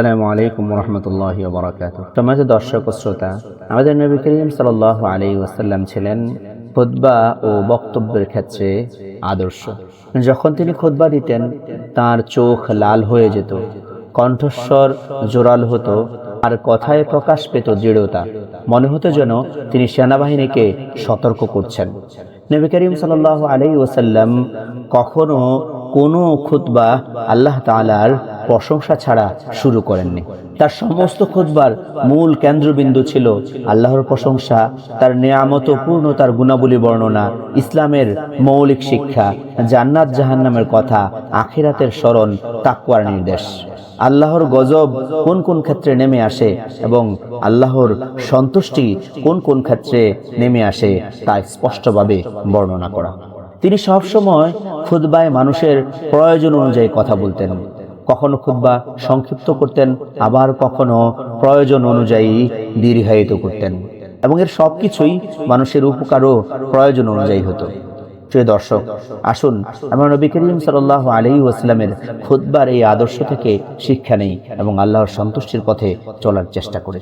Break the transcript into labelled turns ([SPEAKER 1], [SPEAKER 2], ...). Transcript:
[SPEAKER 1] আসসালামু আলাইকুম রহমতুল্লাহ বরাকাত সমাজ দর্শক শ্রোতা, আমাদের নবী করিম সাল আলী ওয়াসাল্লাম ছিলেন খুদ্া ও বক্তব্যের ক্ষেত্রে আদর্শ। যখন তিনি খুদ্া দিতেন, তার চোখ লাল হয়ে যেত, কণ্ঠস্বর জোরাল হতো, আর কথায় প্রকাশ পেত দৃঢ়তা, মনে হতো যেন তিনি সেনাবাহিনীকে সতর্ক করছেন। নবী করিম সাল আলী ওসাল্লাম কখনো কোনো খুতবা আল্লাহ তালার প্রশংসা ছাড়া শুরু করেননি। তার সমস্ত খুতবার মূল কেন্দ্রবিন্দু ছিল আল্লাহর প্রশংসা, তার নিয়ামত পূর্ণতার গুণাবলী বর্ণনা, ইসলামের মৌলিক শিক্ষা, জান্নাত জাহান্নামের কথা, আখিরাতের স্মরণ তাকুয়ার নির্দেশ। আল্লাহর গজব কোন কোন ক্ষেত্রে নেমে আসে এবং আল্লাহর সন্তুষ্টি কোন কোন ক্ষেত্রে নেমে আসে তা স্পষ্টভাবে বর্ণনা করা। তিনি সবসময় খুদ্বায় মানুষের প্রয়োজন অনুযায়ী কথা বলতেন। কখনো খুদ্া সংক্ষিপ্ত করতেন, আবার কখনো প্রয়োজন অনুযায়ী দীর্ঘায়িত করতেন। এবং এর সব কিছুই মানুষের উপকারও প্রয়োজন অনুযায়ী হতো। প্রিয় দর্শক, আসুন, আমরা নবী করিম সাল আলী ওয়াসলামের খুদ্বার এই আদর্শ থেকে শিক্ষা নেই এবং আল্লাহর সন্তুষ্টির পথে চলার চেষ্টা করি।